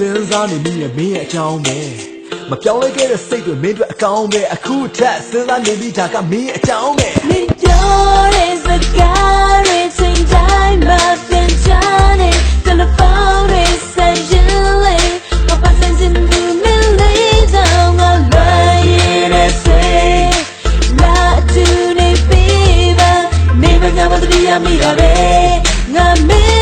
စဉ်းစားနေမိရဲ့မင်းရဲ့အကြောင်းပဲမပြောင်းလဲခဲ့တဲ့စိတ်တွေမင်းတို့အကောင်းပဲအခုထက်စဉ်းစားနေပြီးဒါကမင်းရဲ့အကြောင်းပဲမင်းပြောတဲ့စကားတွေချိန်တိုင်းမှာသင်ချာနေတယ်လီဖုန်းတွေဆက်ရင်းလေးမပတ်စင်စင်ဘူးမင်းလေးတော့ငါလွယ်ရတဲ့စိတ်လာတူနေပြီပါနေမငါမတရားမိတာပဲငါမင်း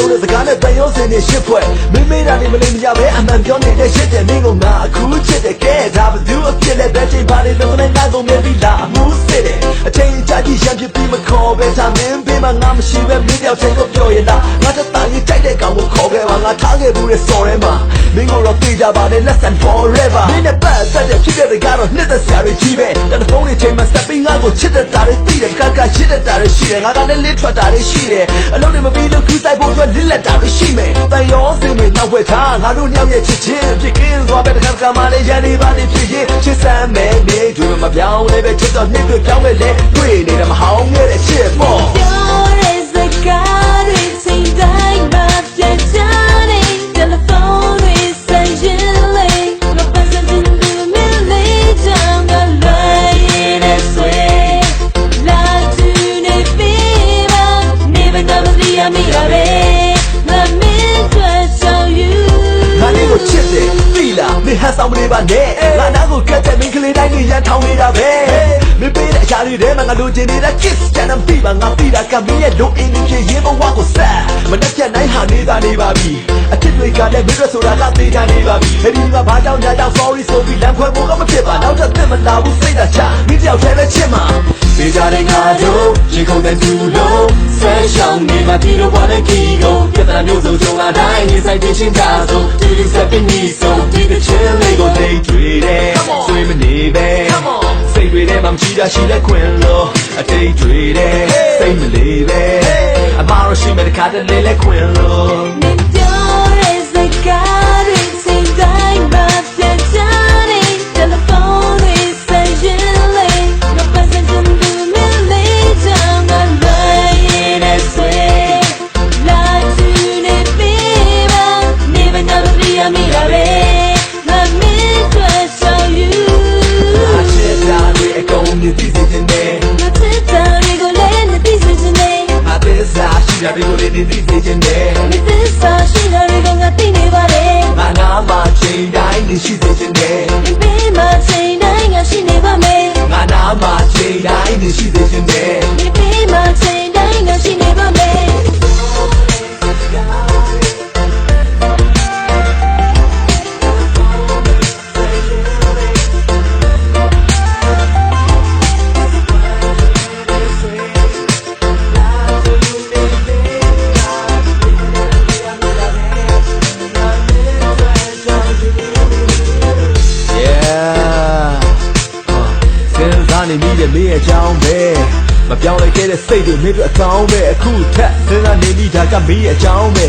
ဆိုတဲ့စကားနဲ့တန်ရုံးစင်နေရှစ်ဖွဲ့မင်းမေးတာနေမလေးမရပဲအမှန်ပြောနေတဲ့ရှစ်တဲ့မင်းကငါအခုချစ်တဲ့ကဲဒါဘသူအဖြစ်နဲ့တဲ့ချိန်ပါလေလုံးနဲ့ငါကုန်မြင်ပြီလားအမှုစစ်တယ်အချိန်ကြာကြီးရံပြပြီးမခေါ်ပဲဒါမင်းပေးမှငါမရှိပဲမင်းတယောက်ချိန်ကိုပြောရင်လားငါတတန်ကြီးကြိုက်တဲ့ကောင်ကိုခေါ်ခဲ့ပါငါထားခဲ့ဘူးတဲ့စော်ထဲမှာမင်းကတော့သိကြပါနဲ့ lesson forever မင်းနဲ့ပတ်သက်တဲ့ဖြစ်တဲ့ကတော့နှစ်သက်စရာတွေကြီးပဲတယ်လီဖုန်းတွေချိန်မှာစက်ပြီးငါကိုချစ်တဲ့တာတွေသိတယ်ကကချစ်တဲ့တာတွေရှိတယ်ငါကလည်းလစ်ထွက်တာတွေရှိတယ်အလုပ်တွေမပြီးလို့ခူးဆိုင်ဖို့အတွက် လစ်လက်တာတွေရှိမယ်တန်ရောစင်တွေနောက်ဝက်ထားငါတို့ညောင်ရဲ့ချစ်ချင်းဖြစ်ကင်းသွားပဲတစ်ခါတစ်ခါမှလည်းရန်နေပါနေဖြစ်ရင်ချစ်စမ်းမယ်နေတွေမပြောင်းလဲပဲချစ်တော့နှစ်တွေပြောင်းလဲလေတွေ့နေတာမဟောင်းခဲ့တဲ့ချစ်ပေါ့ ဟန်ဆောင်မနေပါနဲ့ငါနာကိုကတ်တဲ့မင်းကလေးတိုင်းနေရန်ထောင်းနေတာပဲမင်းပေးတဲ့အရာတွေထဲမှာငါလိုချင်နေတာ kiss ချန်မ်ပြီးပါငါပြီးတာကမင်းရဲ့လိုအင်းကြီးဖြစ်ရင်ဘဝကိုဆက်မနှက်ပြတ်နိုင်ဟာနေတာနေပါပြီအချစ်တွေကလည်းမင်းတို့ဆိုတာကသေးတာနေပါပြီအဲဒီကဘာကြောင့်ညာကြောင့် sorry ဆိုပြီးလမ်းခွဲဖို့ကမဖြစ်ပါနောက်ထပ်သင်မလာဘူးစိတ်သာချမင်းတယောက်တည်းပဲချစ်မှာပေး ကြတဲ့ငါတို့ရေကုန်တဲ့သူလုံးဆွဲရှောင်းနေမှဒီလိုဘာလဲကီကိုပြဿနာမျိုးစုံကြုံလာတိုင်းနေဆိုင်တင်ချင်းကြဆုံးသူလူဆက်ပြီးနီးဆုံးဒီတစ်ချင်းလေးကိုသိတွေ့တယ်ဆွေးမနေပဲစိတ်တွေထဲမှာမချီတာရှိလက်ခွင်လို့အတိတ်တွေတယ်စိတ်မလေးပဲအမားရရှိမဲ့တစ်ခါတည်းလေးလက်ခွင်လို့ ရှိတာတွေကိုလည်းသိစေခြင်းနဲ့မသစ္စာရှိတာတွေကငါသိနေပါလေငါနာမှာချိန်တိုင်းနေရှိစေခြင်းနဲ့ဒီပေးမှချိန်တိုင်းငါရှိနေပါမယ်ငါနာမှာချိန်တိုင်းနေရှိစေခြင်းနဲ့ဒီပေးမှချိန် စားနေမိတဲ့မင်းရဲ့အကြောင်းပဲမပြောင်းလဲခဲ့တဲ့စိတ်တွေမင်းတို့အကောင်းပဲအခုထက်စဉ်းစားနေမိတာကမင်းရဲ့အကြောင်းပဲ